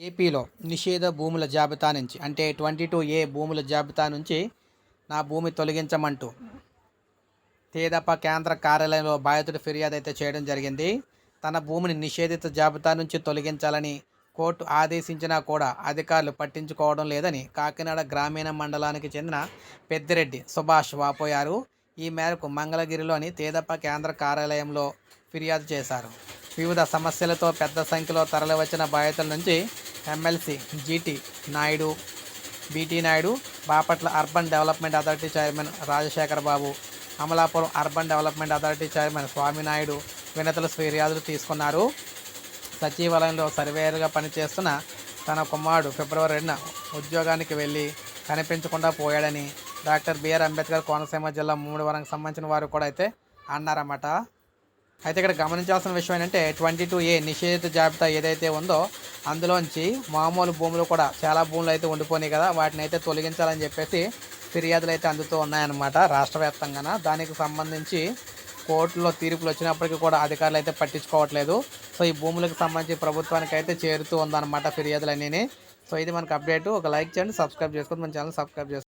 ఏపీలో నిషేధ భూముల జాబితా నుంచి అంటే ట్వంటీ టూ ఏ భూముల జాబితా నుంచి నా భూమి తొలగించమంటూ తేదప కేంద్ర కార్యాలయంలో బాధితుడు ఫిర్యాదు అయితే చేయడం జరిగింది. తన భూమిని నిషేధిత జాబితా నుంచి తొలగించాలని కోర్టు ఆదేశించినా కూడా అధికారులు పట్టించుకోవడం లేదని కాకినాడ గ్రామీణ మండలానికి చెందిన పెద్దిరెడ్డి సుభాష్ వాపోయారు. ఈ మేరకు మంగళగిరిలోని తేదప కేంద్ర కార్యాలయంలో ఫిర్యాదు చేశారు. వివిధ సమస్యలతో పెద్ద సంఖ్యలో తరలివచ్చిన బాధితుల నుంచి MLC GT Naidu BT Naidu Bapatla urban development authority chairman Rajasekhar Babu Amalapuram urban development authority chairman Swaminaidu వినతుల ఫిర్యాదులు తీసుకున్నారు. సచివాలయంలో సర్వేయర్గా పనిచేస్తున్న తన కుమారుడు ఫిబ్రవరి రెండున ఉద్యోగానికి వెళ్ళి కనిపించకుండా పోయాడని డాక్టర్ బిఆర్ అంబేద్కర్ కోనసీమ జిల్లా మూడువరంకి సంబంధించిన వారు కూడా అయితే అన్నారన్నమాట. అయితే ఇక్కడ గమనించాల్సిన విషయం ఏంటంటే ట్వంటీ టూ ఏ నిషేధిత జాబితా ఏదైతే ఉందో అందులోంచి మామూలు భూములు కూడా చాలా భూములు అయితే ఉండిపోయినాయి కదా. వాటిని అయితే తొలగించాలని చెప్పేసి ఫిర్యాదులు అయితే అందుతూ ఉన్నాయన్నమాట రాష్ట్ర వ్యాప్తంగాన. దానికి సంబంధించి కోర్టులో తీర్పులు వచ్చినప్పటికీ కూడా అధికారులు అయితే పట్టించుకోవట్లేదు. సో ఈ భూములకు సంబంధించి ప్రభుత్వానికి అయితే చేరుతూ ఉందన్నమాట ఫిర్యాదులు అన్నీ సో ఇది మనకు అప్డేట్. ఒక లైక్ చేయండి సబ్స్క్రైబ్ చేసుకోండి. మన ఛానల్ సబ్స్క్రైబ్ చేసుకోండి.